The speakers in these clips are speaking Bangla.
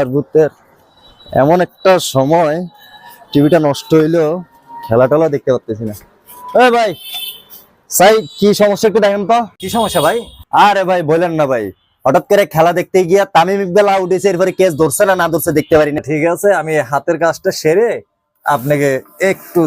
আর ভূতের এমন একটা সময় টিভিটা নষ্ট হইলেও খেলা টেলা দেখতে পারতেছি না। এ ভাই সাই কি সমস্যা একটু দেখেন তো। কি সমস্যা ভাই? আরে ভাই বলেন না ভাই। হঠাৎ করে খেলা দেখতে গিয়া তামিম ইকবাল আউট হয়েছে এরপরে কেস ধরছে না না ধরছে দেখতে পারি না। ঠিক আছে আমি হাতের কাজটা সেরে আপনাকে একটু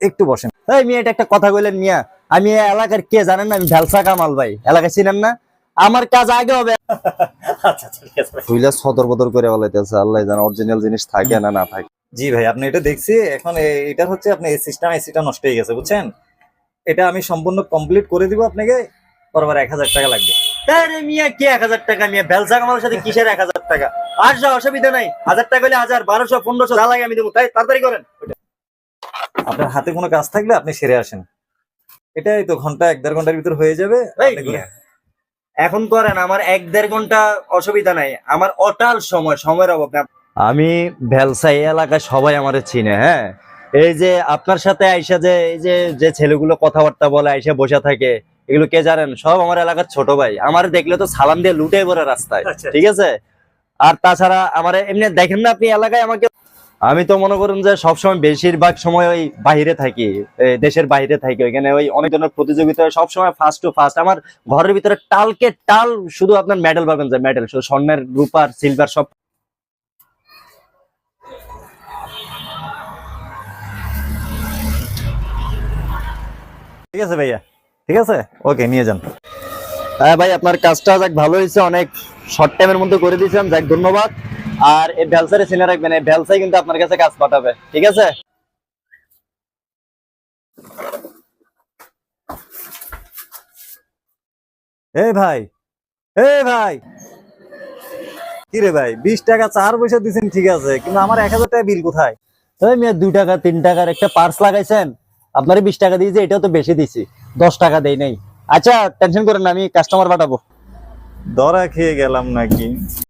একটু বসেন। এই মিয়া এটা একটা কথা কইলেন মিয়া। আমি এলাকার কে জানেন না আমি ভ্যালসা কামাল ভাই। এলাকায় চিনেন না? আমার কাজ আগে হবে। আচ্ছা ঠিক আছে ভাই। সদর বদর করে বলাইতেছে আল্লাহ জানে অরিজিনাল জিনিস থাকে না না থাকে। জি ভাই আপনি এটা দেখছি এখন এটা হচ্ছে আপনি সিস্টেম এসিটা নষ্ট হয়ে গেছে বুঝছেন? এটা আমি সম্পূর্ণ কমপ্লিট করে দিব আপনাকে বরাবর এক হাজার টাকা লাগবে। আরে মিয়া কি এক হাজার টাকা মিয়া? ভ্যালসা কামালের সাথে কিসের এক হাজার টাকা? আর যা অসুবিধা নাই হাজার টাকা হলে হাজার বারোশো পনেরোশো যা লাগে আমি দেবো তাই তাড়াতাড়ি করেন। আপনার হাতে কোনো কাজ থাকলে আপনি সেরে আসেন। এটাই তো ঘণ্টা এক দেড় ঘণ্টার ভিতর হয়ে যাবে এখন করেন আমার এক দেড় ঘণ্টা অসুবিধা নাই। আমার অটাল সময় সময়ের অভাব। না আমি ভ্যালসা এই এলাকায় সবাই আমার চিনে হ্যাঁ? এই যে আপনার সাথে আইসা যে এই যে যে ছেলেগুলো কথাবার্তা বলে আইসা বসে থাকে এগুলো কে জানেন? সব আমার এলাকার ছোট ভাই। আমার দেখলে তো সালাম দিয়ে লুটে পড়ে রাস্তায় আচ্ছা। ঠিক আছে? আর তাছাড়া আমার এমনি দেখেন না আপনি এলাকায় আমাকে? আমি তো মনে করুন যে সবসময় বেশিরভাগ সময় ওই বাইরে থাকি দেশের বাইরে থাকি। ওইখানে ওই অনেক ধরনের প্রতিযোগিতা সবসময় ফার্স্ট টু ফার্স্ট আমার ঘরের ভিতরে টালকে টাল শুধু আপনার মেডেল পাবেন যে মেডেল শুধু স্বর্ণের, রূপার সিলভার সব। ঠিক আছে ভাইয়া? ঠিক আছে? ওকে নিয়ে যান। হ্যাঁ ভাই, আপনার কাজটা যাক ভালো হয়েছে, অনেক শর্ট টাইমের মধ্যে করে দিয়েছেন, যাক ধন্যবাদ। আর এই ভ্যালসারে চিনে রাখবেন এই ভ্যালসাই কিন্তু আপনার কাছে কাজ পাঠাবে ঠিক আছে? এই ভাই এই ভাই। কি রে ভাই বিশ টাকা চার পয়সা দিচ্ছেন ঠিক আছে কিন্তু আমার এক হাজার টাকা বিল কোথায়? মিয়া দুই টাকা তিন টাকার একটা পার্স লাগাইছেন আপনারে বিশ টাকা দিয়েছে এটাও তো বেশি দিছি দশ টাকা দেই নাই। আচ্ছা টেনশন করেন না আমি কাস্টমার পাঠাবো। দরা খেয়ে গেলাম নাকি?